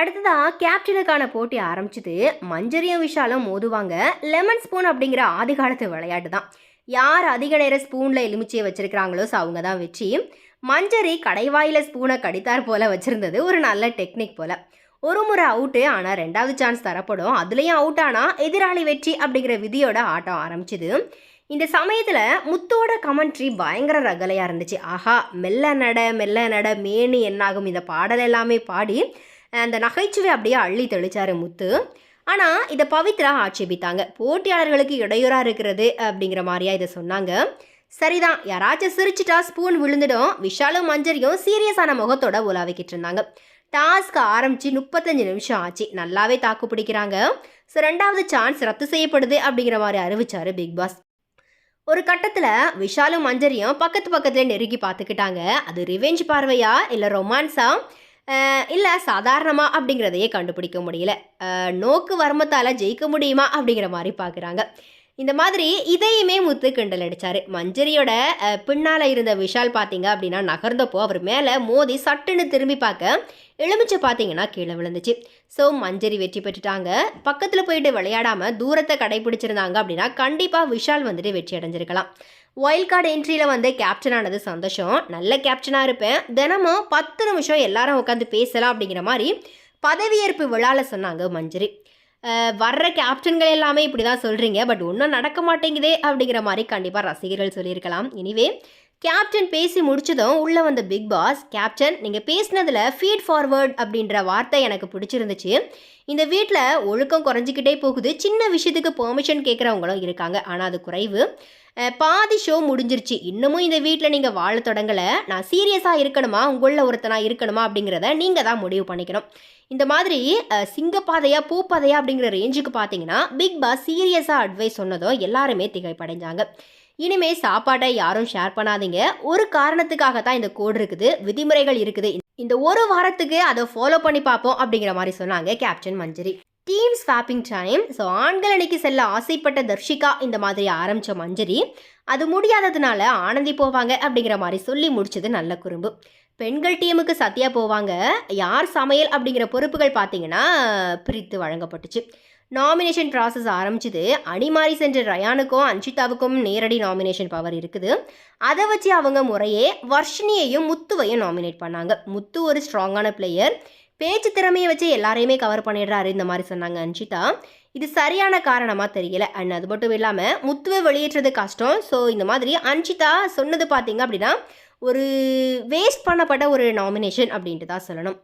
அடுத்ததாக கேப்டனுக்கான போட்டி ஆரம்பிச்சது மஞ்சரியும் விஷாலும் மோதுவாங்க. லெமன் ஸ்பூன் அப்படிங்கிற ஆதி காலத்து விளையாட்டு தான். யார் அதிக நேரம் ஸ்பூனில் எலுமிச்சையை வச்சுருக்கிறாங்களோ ஸோ அவங்க தான் வெற்றி. மஞ்சரி கடைவாயில் ஸ்பூனை கடித்தார் போல் வச்சுருந்தது. ஒரு நல்ல டெக்னிக் போல். ஒரு முறை அவுட்டு ஆனால் ரெண்டாவது சான்ஸ் தரப்படும். அதுலேயும் அவுட் ஆனால் எதிராளி வெற்றி அப்படிங்கிற விதியோட ஆட்டம் ஆரம்பிச்சுது. இந்த சமயத்தில் முத்தோட கமெண்ட்ரி பயங்கர ரகலையாக இருந்துச்சு. ஆஹா மெல்ல நட மெல்ல நட மேனு என்னாகும் இந்த பாடல் எல்லாமே பாடி அந்த நகைச்சுவை அப்படியே அள்ளி தெளிச்சாரு முத்து. ஆனால் இதை பவித்ரா ஆட்சேபித்தாங்க. போட்டியாளர்களுக்கு இடையூறாக இருக்கிறது அப்படிங்கிற மாதிரியா இதை சொன்னாங்க. சரிதான் யாராச்சும் சிரிச்சுட்டா ஸ்பூன் விழுந்துடும். விஷாலும் மஞ்சரியும் சீரியஸான முகத்தோட உலாவிக்கிட்டு இருந்தாங்க. டாஸ்க் ஆரம்பிச்சு முப்பத்தஞ்சு நிமிஷம் ஆச்சு. நல்லாவே தாக்கு பிடிக்கிறாங்க. ஸோ ரெண்டாவது சான்ஸ் ரத்து செய்யப்படுது அப்படிங்கிற மாதிரி அறிவிச்சாரு பிக் பாஸ். ஒரு கட்டத்தில் விஷாலும் மஞ்சரியும் பக்கத்து பக்கத்தில் நெருங்கி பார்த்துக்கிட்டாங்க அது ரிவெஞ்ச் பார்வையா? இல்லை ரொமான்ஸா இல்லை சாதாரணமா அப்படிங்கிறதையே கண்டுபிடிக்க முடியல. நோக்கு வர்மத்தால் ஜெயிக்க முடியுமா அப்படிங்கிற மாதிரி பார்க்குறாங்க இந்த மாதிரி இதையுமே முத்து கிண்டல் அடித்தார் மஞ்சரியோட பின்னால் இருந்த விஷால் பார்த்தீங்க அப்படின்னா நகர்ந்தப்போ அவர் மேலே மோதி சட்டுன்னு திரும்பி பார்க்க எலுமிச்சை பார்த்தீங்கன்னா கீழே விழுந்துச்சு. ஸோ மஞ்சரி வெற்றி பெற்றுட்டாங்க. பக்கத்தில் போயிட்டு விளையாடாமல் தூரத்தை கடைபிடிச்சிருந்தாங்க அப்படின்னா கண்டிப்பாக விஷால் வந்துட்டு வெற்றி அடைஞ்சிருக்கலாம். வைல்ட் கார்டு என்ட்ரியில் வந்து கேப்டன் ஆனது சந்தோஷம். நல்ல கேப்டனாக இருப்பேன். தினமும் பத்து நிமிஷம் எல்லாரும் உட்காந்து பேசலாம் அப்படிங்கிற மாதிரி பதவியேற்பு விழாவில் சொன்னாங்க மஞ்சரி. வர்ற கேப்டன்கள் எல்லாமே இப்படி தான் சொல்கிறீங்க பட் ஒன்றும் நடக்க மாட்டேங்குதே அப்படிங்கிற மாதிரி கண்டிப்பாக ரசிகர்கள் சொல்லியிருக்கலாம். இனிவே கேப்டன் பேசி முடிச்சதும் உள்ளே வந்த பிக் பாஸ் கேப்டன் நீங்கள் பேசினதில் ஃபீட் ஃபார்வர்ட் அப்படின்ற வார்த்தை எனக்கு பிடிச்சிருந்துச்சு. இந்த வீட்டில் ஒழுக்கம் குறைஞ்சிக்கிட்டே போகுது. சின்ன விஷயத்துக்கு பெர்மிஷன் கேட்குறவங்களும் இருக்காங்க. ஆனால் அது குறைவு. பாதி ஷோ முடிஞ்சிருச்சு. இன்னமும் இந்த வீட்டில் நீங்கள் வாழ தொடங்கலை. நான் சீரியஸாக இருக்கணுமா? உங்களில் ஒருத்தனாக இருக்கணுமா? அப்படிங்கிறத நீங்கள் தான் முடிவு பண்ணிக்கணும். இந்த மாதிரி அஹ், சிங்கப்பாதையா பூப்பாதையா அப்படிங்கிற ரேஞ்சுக்கு பார்த்தீங்கன்னா பிக் பாஸ் சீரியஸாக அட்வைஸ் சொன்னதும் எல்லாருமே திகைப்படைஞ்சாங்க. இனிமே சாப்பாட்டை யாரும் ஷேர் பண்ணாதீங்க. ஒரு காரணத்துக்காக தான் இந்த கோடு இருக்குது விதிமுறைகள் இருக்குது. இந்த ஒரு வாரத்துக்கு அதை ஃபாலோ பண்ணி பார்ப்போம் அப்படிங்கிற மாதிரி சொன்னாங்க captain Manjari. Team swapping time so ஆண்கள் அணிக்கு செல்ல ஆசைப்பட்ட தர்ஷிகா இந்த மாதிரி ஆரம்பித்த மஞ்சரி. அது முடியாததுனால ஆனந்தி போவாங்க அப்படிங்கிற மாதிரி சொல்லி முடிச்சது நல்ல குறும்பு. பெண்கள் டீமுக்கு சத்யா போவாங்க. யார் சமையல் அப்படிங்கிற பொறுப்புகள் பார்த்தீங்கன்னா பிரித்து வழங்கப்பட்டுச்சு. நாமினேஷன் ப்ராசஸ் ஆரம்பிச்சது. அணி மாறி சென்ற ரயானுக்கும் அன்ஷிதாவுக்கும் நேரடி நாமினேஷன் பவர் இருக்குது. அதை வச்சு அவங்க முறையே வர்ஷினியையும் முத்துவையும் நாமினேட் பண்ணாங்க. முத்து ஒரு ஸ்ட்ராங்கான பிளேயர் பேச்சு திறமையை வச்சு எல்லாரையுமே கவர் பண்ணிடுறாரு இந்த மாதிரி சொன்னாங்க அன்ஷிதா. இது சரியான காரணமாக தெரியல. அண்ட் அது மட்டும் இல்லாமல் முத்துவை வெளியேற்றது கஷ்டம். ஸோ இந்த மாதிரி அன்ஷிதா சொன்னது பார்த்தீங்க அப்படின்னா ஒரு வேஸ்ட் பண்ணப்பட்ட ஒரு நாமினேஷன் அப்படின்ட்டு தான் சொல்லணும்.